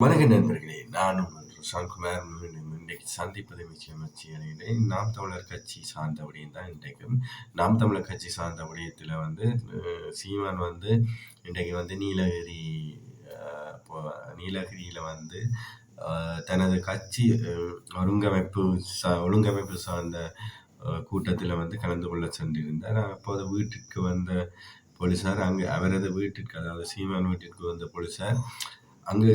வணக்க நண்பர்களே நான் உங்கள் இன்றைக்கு சந்திப்பதை நிச்சயம் அடைகிறேன் நாம் தமிழர் கட்சி சார்ந்த விடயம் தான் இன்றைக்கும். நாம் தமிழர் கட்சி சார்ந்த விடயத்தில் வந்து சீமான் வந்து இன்றைக்கு வந்து நீலகிரி போ- நீலகிரியில் வந்து தனது கட்சி ஒழுங்கமைப்பு சா ஒழுங்கமைப்பு சார்ந்த கூட்டத்தில் வந்து கலந்து கொள்ள சென்றிருந்தார். அப்போது வீட்டிற்கு வந்த போலீஸார் அங்கு அவரது வீட்டிற்கு அதாவது சீமான் வீட்டிற்கு வந்த போலீஸார் அங்கு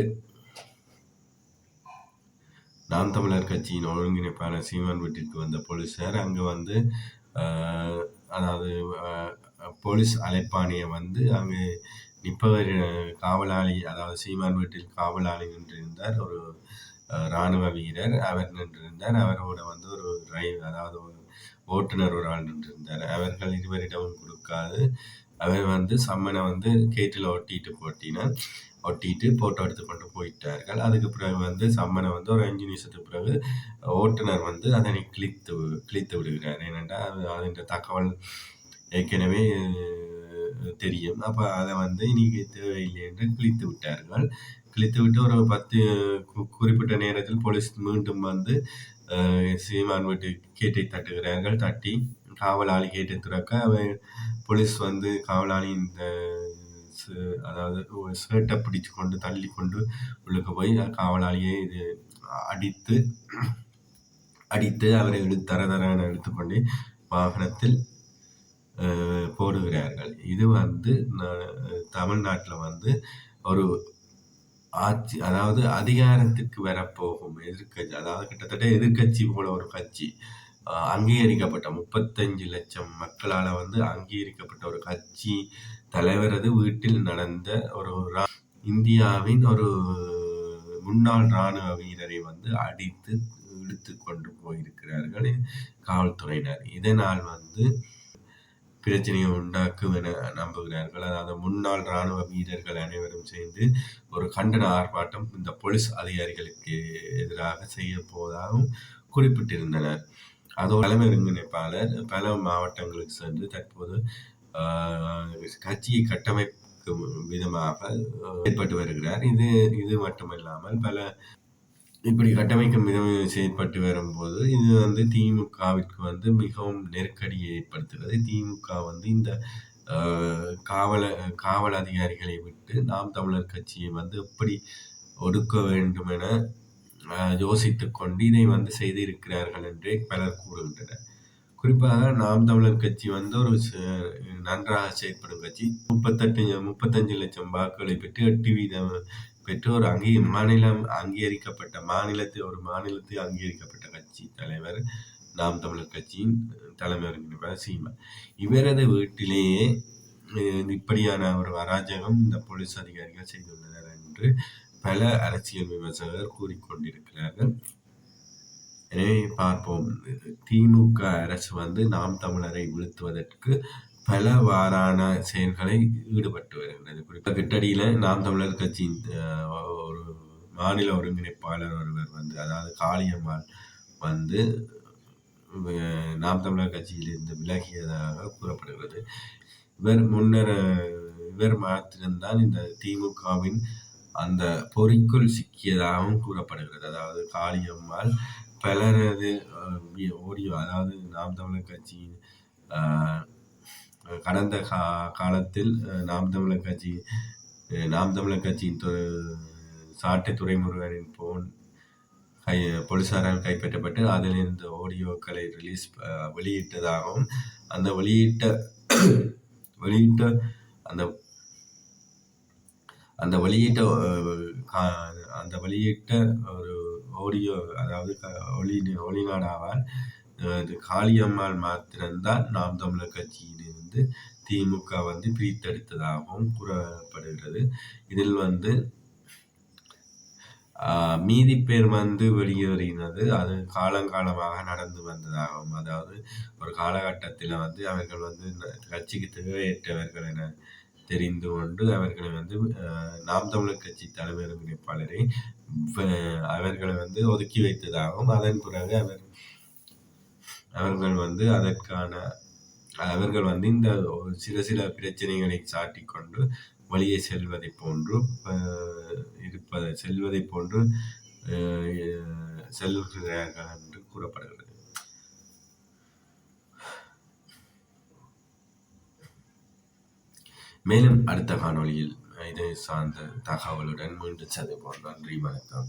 நாம் தமிழர் கட்சியின் ஒருங்கிணைப்பாளர் சீமான் வீட்டிற்கு வந்த போலீஸார் அங்கே வந்து அதாவது போலீஸ் அழைப்பாணியை வந்து அங்கே நிற்பவர் காவலாளி அதாவது சீமான் வீட்டில் காவலாளி நின்றிருந்தார். ஒரு இராணுவ வீரர் அவர் நின்றிருந்தார். அவரோட வந்து ஒரு டிரைவர் அதாவது ஒரு ஓட்டுநர் ஒரு ஆள் நின்றிருந்தார். அவர்கள் இருவரிடமும் கொடுக்காது. அவர் வந்து சம்மனை வந்து கேட்டில் ஒட்டிட்டு போட்டினார். ஒட்டிட்டு போட்டோ எடுத்து கொண்டு போயிட்டார்கள். அதுக்கு பிறகு வந்து சம்மனை வந்து ஒரு அஞ்சு நிமிஷத்துக்கு பிறகு ஓட்டுநர் வந்து அதனை கிழித்து கிழித்து விடுகிறார். ஏனென்றால் அது அதன் தகவல் ஏற்கனவே தெரியும். அப்போ அதை வந்து இன்னைக்கு தேவையில்லை என்று கிழித்து விட்டார்கள். கிழித்து விட்டு ஒரு பத்து கு- குறிப்பிட்ட நேரத்தில் போலீஸ் மீண்டும் வந்து சீமான் வீட்டு கேட்டை தட்டுகிறார்கள். தட்டி காவலாளி கேட்டை திறக்க அவன் போலீஸ் வந்து காவலாளியின் இந்த அதாவது ஒரு ஷர்ட்டை பிடிச்சு கொண்டு தள்ளி கொண்டு உள்ளுக்கு போய் காவலாளியை இது அடித்து அடித்து அவரை இழுத்து தர தரன்னு எடுத்துக்கொண்டு வாகனத்தில் போடுகிறார்கள். இது வந்து தமிழ்நாட்டில் வந்து ஒரு ஆட்சி அதாவது அதிகாரத்துக்கு வரப்போகும் எதிர்கட்சி அதாவது கிட்டத்தட்ட எதிர்க்கட்சி போல ஒரு கட்சி அங்கீகரிக்கப்பட்ட முப்பத்தஞ்சு லட்சம் மக்களால் வந்து அங்கீகரிக்கப்பட்ட ஒரு கட்சி தலைவரது வீட்டில் நடந்த ஒரு இந்தியாவின் ஒரு முன்னாள் இராணுவ வீரரை வந்து அடித்து இழுத்து கொண்டு போயிருக்கிறார்கள் காவல்துறையினர். இதனால் வந்து பிரச்சனையை உண்டாக்கும் என நம்புகிறார்கள். அதாவது முன்னாள் இராணுவ வீரர்கள் அனைவரும் சேர்ந்து ஒரு கண்டன ஆர்ப்பாட்டம் இந்த போலீஸ் அதிகாரிகளுக்கு எதிராக செய்ய போவதாகவும் குறிப்பிட்டிருந்தனர். அதோடு தலைமை ஒருங்கிணைப்பாளர் பல மாவட்டங்களுக்கு சென்று தற்போது கட்சியை கட்டமைக்கும் விதமாக ஆஹ், செயல்பட்டு வருகிறார். இது இது மட்டுமல்லாமல் பல இப்படி கட்டமைக்கும் விதம் செயல்பட்டு வரும்போது இது வந்து திமுகவிற்கு வந்து மிகவும் நெருக்கடியை ஏற்படுத்துகிறது. திமுக வந்து இந்த காவல காவல் அதிகாரிகளை விட்டு நாம் தமிழர் கட்சியை வந்து எப்படி ஒடுக்க வேண்டும் என யோசித்து கொண்டு இதை வந்து செய்திருக்கிறார்கள் என்றே பலர் கூறுகின்றனர். குறிப்பாக நாம் தமிழர் கட்சி வந்து ஒரு நன்றாக செயல்படும் கட்சி. முப்பத்தெட்டு முப்பத்தஞ்சு லட்சம் வாக்குகளை பெற்று எட்டு வீதம் பெற்று ஒரு அங்கீ மாநிலம் அங்கீகரிக்கப்பட்ட மாநிலத்தில் ஒரு மாநிலத்தில் அங்கீகரிக்கப்பட்ட கட்சி தலைவர் நாம் தமிழர் கட்சியின் தலைமை ஒருங்கிணைப்பாளர் சீமான் இவரது வீட்டிலேயே இப்படியான ஒரு அராஜகம் இந்த போலீஸ் அதிகாரிகள் செய்துள்ளனர் என்று பல அரசியல் விமர்சகர் கூறிக்கொண்டிருக்கிறார்கள். எனவே பார்ப்போம். திமுக அரசு வந்து நாம் தமிழரை வீழ்த்துவதற்கு பலவாறான செயல்களை ஈடுபட்டு வருகிறது. குறிப்பாக கிட்டடியில் நாம் தமிழர் கட்சியின் ஒரு மாநில ஒருங்கிணைப்பாளர் ஒருவர் வந்து அதாவது காளியம்மாள் வந்து நாம் தமிழர் கட்சியிலிருந்து விலகியதாக கூறப்படுகிறது. இவர் முன்னர் இவர் மாத்திரம்தான் இந்த திமுகவின் அந்த பொறிக்குள் சிக்கியதாகவும் கூறப்படுகிறது. அதாவது காளியம்மாள் பலரது அஹ், ஓடியோ அதாவது நாம் தமிழர் கட்சியின் கடந்த கா காலத்தில் நாம் தமிழர் கட்சி நாம் தமிழர் கட்சியின் து- சாட்டை துறைமுருகனின் போன் கை போலீசாரால் கைப்பற்றப்பட்டு அதில் இந்த ஆடியோக்களை ரிலீஸ் வெளியிட்டதாகவும் அந்த வெளியிட்ட வெளியிட்ட அந்த அந்த வெளியிட்ட அந்த வெளியிட்ட ஒரு ஓடியோ அதாவது ஒளி ஒளிநாடாவால் இது காளியம்மாள் மாத்திரம்தான் நாம் தமிழர் கட்சியிலிருந்து திமுக வந்து பிரித்தெடுத்ததாகவும் கூறப்படுகிறது. இதில் வந்து மீதி பேர் வந்து வெளியேறினது அது காலங்காலமாக நடந்து வந்ததாகவும் அதாவது ஒரு காலகட்டத்தில் வந்து அவர்கள் வந்து கட்சிக்கு தேவையற்றவர்கள் என தெரிந்து கொண்டு அவர்களை வந்து நாம் தமிழர் கட்சி தலைமை ஒருங்கிணைப்பாளரை அவர்களை வந்து ஒதுக்கி வைத்ததாகவும் அதன் பிறகு அவர் அவர்கள் வந்து அதற்கான அவர்கள் வந்து இந்த ஒரு சில சில பிரச்சனைகளை சாட்டிக்கொண்டு வழியை செல்வதை செல்வதைப் போன்று இருப்பதை செல்வதைப் போன்று செல்கிறார்கள் என்று கூறப்படுகிறது. மேலும் அடுத்த காணொளியில் இதை சார்ந்த தகவலுடன் மீண்டும் சந்திப்போம் நன்றி வணக்கம்